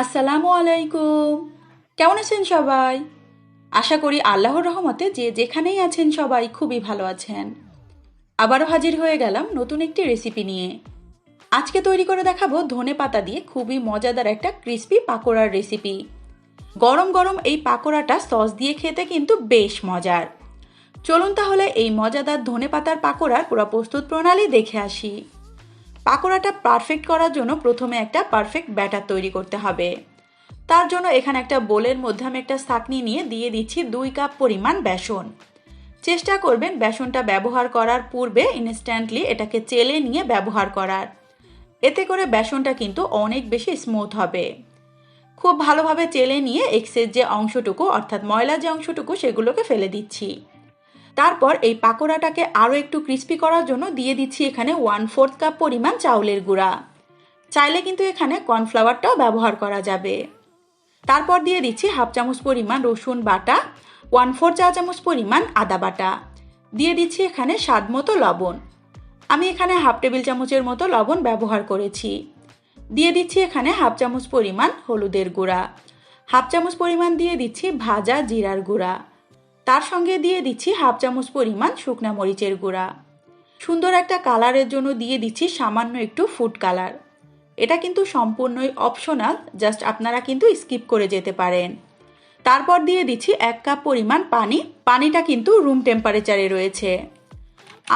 আসসালামু আলাইকুম। কেমন আছেন সবাই? আশা করি আল্লাহর রহমতে যে যেখানেই আছেন সবাই খুবই ভালো আছেন। আবারও হাজির হয়ে গেলাম নতুন একটি রেসিপি নিয়ে। আজকে তৈরি করে দেখাবো ধনে পাতা দিয়ে খুবই মজাদার একটা ক্রিস্পি পাকোড়ার রেসিপি গরম গরম এই পাকোড়াটা সস দিয়ে খেতে কিন্তু বেশ মজার। চলুন তাহলে এই মজাদার ধনে পাতার পাকোড়ার পুরো প্রস্তুত প্রণালী দেখে আসি। পাকোড়াটা পারফেক্ট করার জন্য প্রথমে একটা পারফেক্ট ব্যাটার তৈরি করতে হবে। তার জন্য এখানে একটা বোলের মধ্যে আমি একটা সাকনি নিয়ে দিয়ে দিচ্ছি দুই কাপ পরিমাণ বেসন। চেষ্টা করবেন বেসনটা ব্যবহার করার পূর্বে ইনস্ট্যান্টলি এটাকে চেলে নিয়ে ব্যবহার করার। এতে করে বেসনটা কিন্তু অনেক বেশি স্মুথ হবে। খুব ভালোভাবে চেলে নিয়ে এক্সের যে অংশটুকু, অর্থাৎ ময়লা যে অংশটুকু, সেগুলোকে ফেলে দিচ্ছি। তারপর এই পাকোড়াটাকে আরও একটু ক্রিস্পি করার জন্য দিয়ে দিচ্ছি এখানে ওয়ান ফোর্থ কাপ পরিমাণ চাউলের গুঁড়া। চাইলে কিন্তু এখানে কর্নফ্লাওয়ারটাও ব্যবহার করা যাবে। তারপর দিয়ে দিচ্ছি হাফ চামচ পরিমাণ রসুন বাটা ওয়ান ফোর চা চামচ পরিমাণ আদা বাটা। দিয়ে দিচ্ছি এখানে স্বাদ মতো লবণ। আমি এখানে হাফ টেবিল চামচের মতো লবণ ব্যবহার করেছি। দিয়ে দিচ্ছি এখানে হাফ চামচ পরিমাণ হলুদের গুঁড়া। হাফ চামচ পরিমাণ দিয়ে দিচ্ছি ভাজা জিরার গুঁড়া। তার সঙ্গে দিয়ে দিচ্ছি হাফ চামচ পরিমাণ শুকনা মরিচের গুঁড়া। সুন্দর একটা কালারের জন্য দিয়ে দিচ্ছি সামান্য একটু ফুড কালার। এটা কিন্তু সম্পূর্ণই অপশনাল জাস্ট আপনারা কিন্তু স্কিপ করে যেতে পারেন। তারপর দিয়ে দিচ্ছি এক কাপ পরিমাণ পানি। পানিটা কিন্তু রুম টেম্পারেচারে রয়েছে।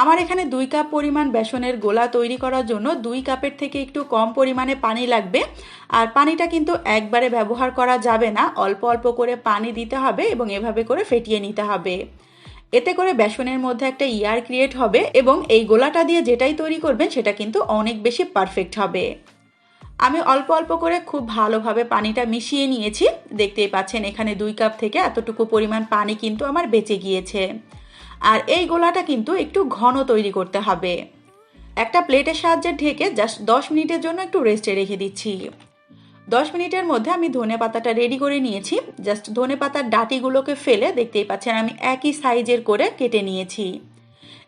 আমার এখানে দুই কাপ পরিমাণ বেসনের গোলা তৈরি করার জন্য দুই কাপের থেকে একটু কম পরিমাণে পানি লাগবে। আর পানিটা কিন্তু একবারে ব্যবহার করা যাবে না। অল্প অল্প করে পানি দিতে হবে এবং এভাবে করে ফেটিয়ে নিতে হবে। এতে করে বেসনের মধ্যে একটা ইয়ার ক্রিয়েট হবে এবং এই গোলাটা দিয়ে যেটাই তৈরি করবেন সেটা কিন্তু অনেক বেশি পারফেক্ট হবে। আমি অল্প অল্প করে খুব ভালোভাবে পানিটা মিশিয়ে নিয়েছি। দেখতেই পাচ্ছেন এখানে দুই কাপ থেকে এতটুকু পরিমাণ পানি কিন্তু আমার বেঁচে গিয়েছে। আর এই গোলাটা কিন্তু একটু ঘন তৈরি করতে হবে। একটা প্লেটের সাহায্যে ঢেকে জাস্ট দশ মিনিটের জন্য একটু রেস্টে রেখে দিচ্ছি। দশ মিনিটের মধ্যে আমি ধনে পাতাটা রেডি করে নিয়েছি। জাস্ট ধনে পাতার ডাটিগুলোকে ফেলে দেখতেই পাচ্ছেন আমি একই সাইজের করে কেটে নিয়েছি।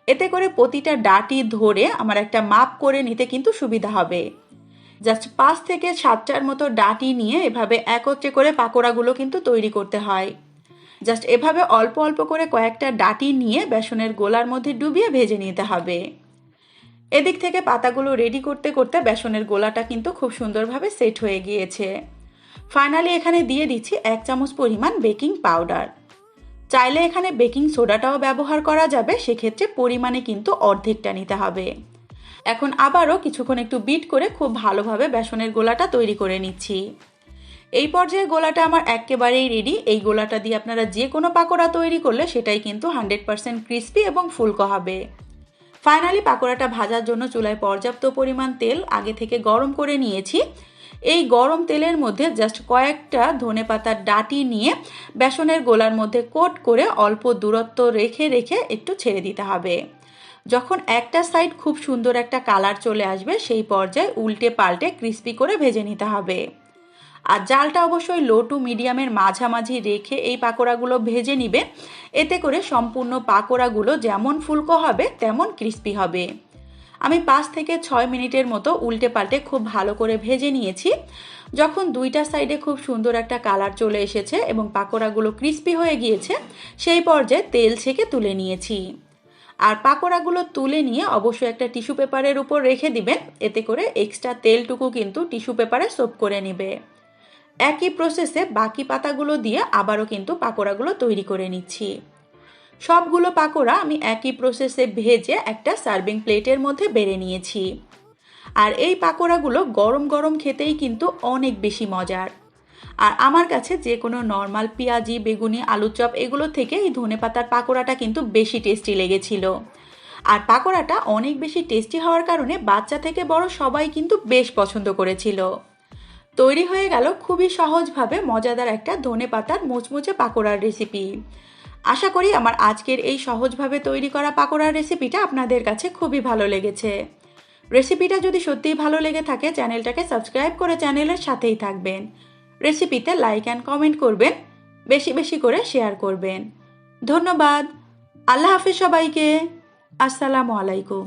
এতে করে প্রতিটা ডাটি ধরে আমার একটা মাপ করে নিতে কিন্তু সুবিধা হবে। জাস্ট পাঁচ থেকে সাতটার মতো ডাটি নিয়ে এভাবে একত্রে করে পাকোড়াগুলো কিন্তু তৈরি করতে হয়। জাস্ট এভাবে অল্প অল্প করে কয়েকটা ডাটি নিয়ে বেসনের গোলার মধ্যে ডুবিয়ে ভেজে নিতে হবে। এদিক থেকে পাতাগুলো রেডি করতে করতে বেসনের গোলাটা কিন্তু খুব সুন্দরভাবে সেট হয়ে গিয়েছে। ফাইনালি এখানে দিয়ে দিচ্ছি এক চামচ পরিমাণ বেকিং পাউডার চাইলে এখানে বেকিং সোডাটাও ব্যবহার করা যাবে, সেক্ষেত্রে পরিমাণে কিন্তু অর্ধেকটা নিতে হবে। এখন আবারও কিছুক্ষণ একটু বিট করে খুব ভালোভাবে বেসনের গোলাটা তৈরি করে নিচ্ছি। এই পর্যায়ে গোলাটা আমার একেবারেই রেডি এই গোলাটা দিয়ে আপনারা যে কোনো পাকোড়া তৈরি করলে সেটাই কিন্তু হান্ড্রেড পারসেন্ট ক্রিস্পি এবং ফুলকো হবে। ফাইনালি পাকোড়াটা ভাজার জন্য চুলায় পর্যাপ্ত পরিমাণ তেল আগে থেকে গরম করে নিয়েছি। এই গরম তেলের মধ্যে জাস্ট কয়েকটা ধনে পাতার ডাটি নিয়ে বেসনের গোলার মধ্যে কোট করে অল্প দূরত্ব রেখে রেখে একটু ছেড়ে দিতে হবে। যখন একটা সাইড খুব সুন্দর একটা কালার চলে আসবে, সেই পর্যায়ে উল্টে পাল্টে ক্রিস্পি করে ভেজে নিতে হবে। আর জালটা অবশ্যই লো টু মিডিয়ামের মাঝামাঝি রেখে এই পাকোড়াগুলো ভেজে নিবে। এতে করে সম্পূর্ণ পাকোড়াগুলো যেমন ফুলকো হবে, তেমন ক্রিস্পি হবে। আমি পাঁচ থেকে ছয় মিনিটের মতো উল্টে পাল্টে খুব ভালো করে ভেজে নিয়েছি। যখন দুইটা সাইডে খুব সুন্দর একটা কালার চলে এসেছে এবং পাকোড়াগুলো ক্রিস্পি হয়ে গিয়েছে, সেই পর্যায়ে তেল ছেঁকে তুলে নিয়েছি। আর পাকোড়াগুলো তুলে নিয়ে অবশ্যই একটা টিস্যু পেপারের উপর রেখে দিবেন। এতে করে এক্সট্রা তেলটুকু কিন্তু টিস্যু পেপারে সোপ করে নেবে। একই প্রসেসে বাকি পাতাগুলো দিয়ে আবারও কিন্তু পাকোড়াগুলো তৈরি করে নিচ্ছি। সবগুলো পাকোড়া আমি একই প্রসেসে ভেজে একটা সার্ভিং প্লেটের মধ্যে বেড়ে নিয়েছি। আর এই পাকোড়াগুলো গরম গরম খেতেই কিন্তু অনেক বেশি মজার। আর আমার কাছে যে কোনো নর্মাল পেঁয়াজি, বেগুনি আলু চপ এগুলো থেকে এই ধনে পাতার পাকোড়াটা কিন্তু বেশি টেস্টি লেগেছিল। আর পাকোড়াটা অনেক বেশি টেস্টি হওয়ার কারণে বাচ্চা থেকে বড় সবাই কিন্তু বেশ পছন্দ করেছিল। তৈরি হয়ে গেল খুবই সহজভাবে মজাদার একটা ধনে পাতার মুচমুচে পাকোড়ার রেসিপি আশা করি আমার আজকের এই সহজভাবে তৈরি করা পাকোড়ার রেসিপিটা আপনাদের কাছে খুবই ভালো লেগেছে। রেসিপিটা যদি সত্যিই ভালো লেগে থাকে, চ্যানেলটাকে সাবস্ক্রাইব করে চ্যানেলের সাথেই থাকবেন। রেসিপিতে লাইক অ্যান্ড কমেন্ট করবেন, বেশি বেশি করে শেয়ার করবেন। ধন্যবাদ। আল্লাহ হাফিজ সবাইকে। আসসালামু আলাইকুম।